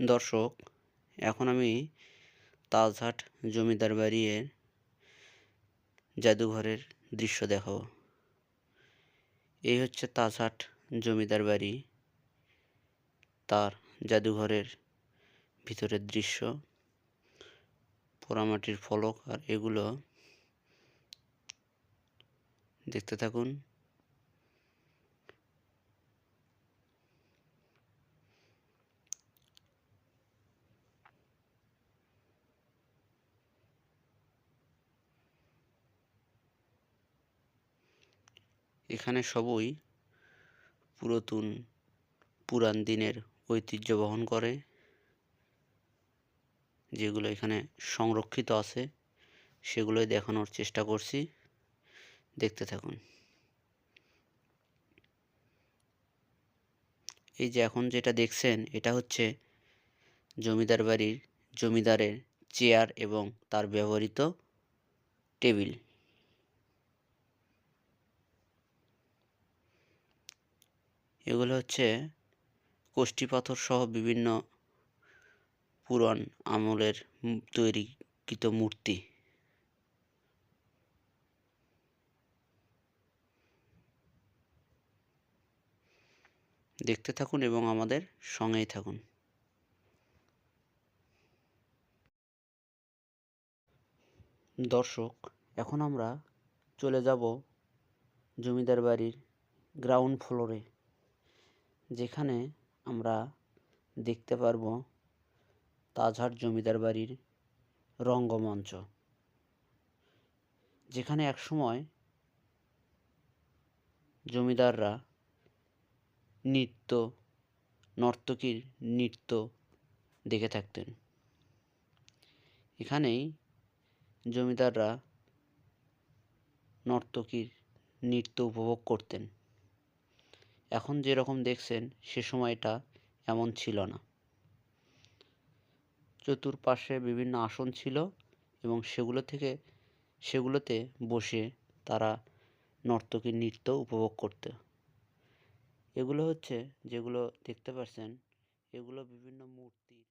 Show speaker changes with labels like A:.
A: দর্শক, এখন আমি তাজহাট জমিদার বাড়ির জাদুঘরের দৃশ্য দেখাবো। এই হচ্ছে তাজহাট জমিদার বাড়ি। তার জাদুঘরের ভিতরের দৃশ্য, পোড়ামাটির ফলক আর এগুলো দেখতে থাকুন। এখানে সবই পুরাতন, পুরান দিনের ঐতিহ্য বহন করে, যেগুলো এখানে সংরক্ষিত আছে, সেগুলোই দেখানোর চেষ্টা করছি। দেখতে থাকুন। এই যে এখন যেটা দেখছেন, এটা হচ্ছে জমিদার বাড়ির জমিদারের চেয়ার এবং তার ব্যবহৃত টেবিল। এগুলো হচ্ছে কোষ্ঠী পাথর সহ বিভিন্ন পুরাণ আমলের তৈরিকৃত মূর্তি। দেখতে থাকুন এবং আমাদের সঙ্গেই থাকুন। দর্শক, এখন আমরা চলে যাব জমিদার বাড়ির গ্রাউন্ড ফ্লোরে যেখানে আমরা দেখতে পারব তাজহাট জমিদার বাড়ির রঙ্গমঞ্চ, যেখানে একসময় জমিদাররা নৃত্য, নর্তকীর নৃত্য দেখে থাকতেন। এখানেই জমিদাররা নর্তকীর নৃত্য উপভোগ করতেন। এখন যেরকম দেখছেন, সে সময়টা এমন ছিল না। চতুর্পাশে বিভিন্ন আসন ছিল এবং সেগুলো থেকে, সেগুলোতে বসে তারা নর্তকীর নৃত্য উপভোগ করতে। এগুলো হচ্ছে, যেগুলো দেখতে পাচ্ছেন এগুলো বিভিন্ন মূর্তির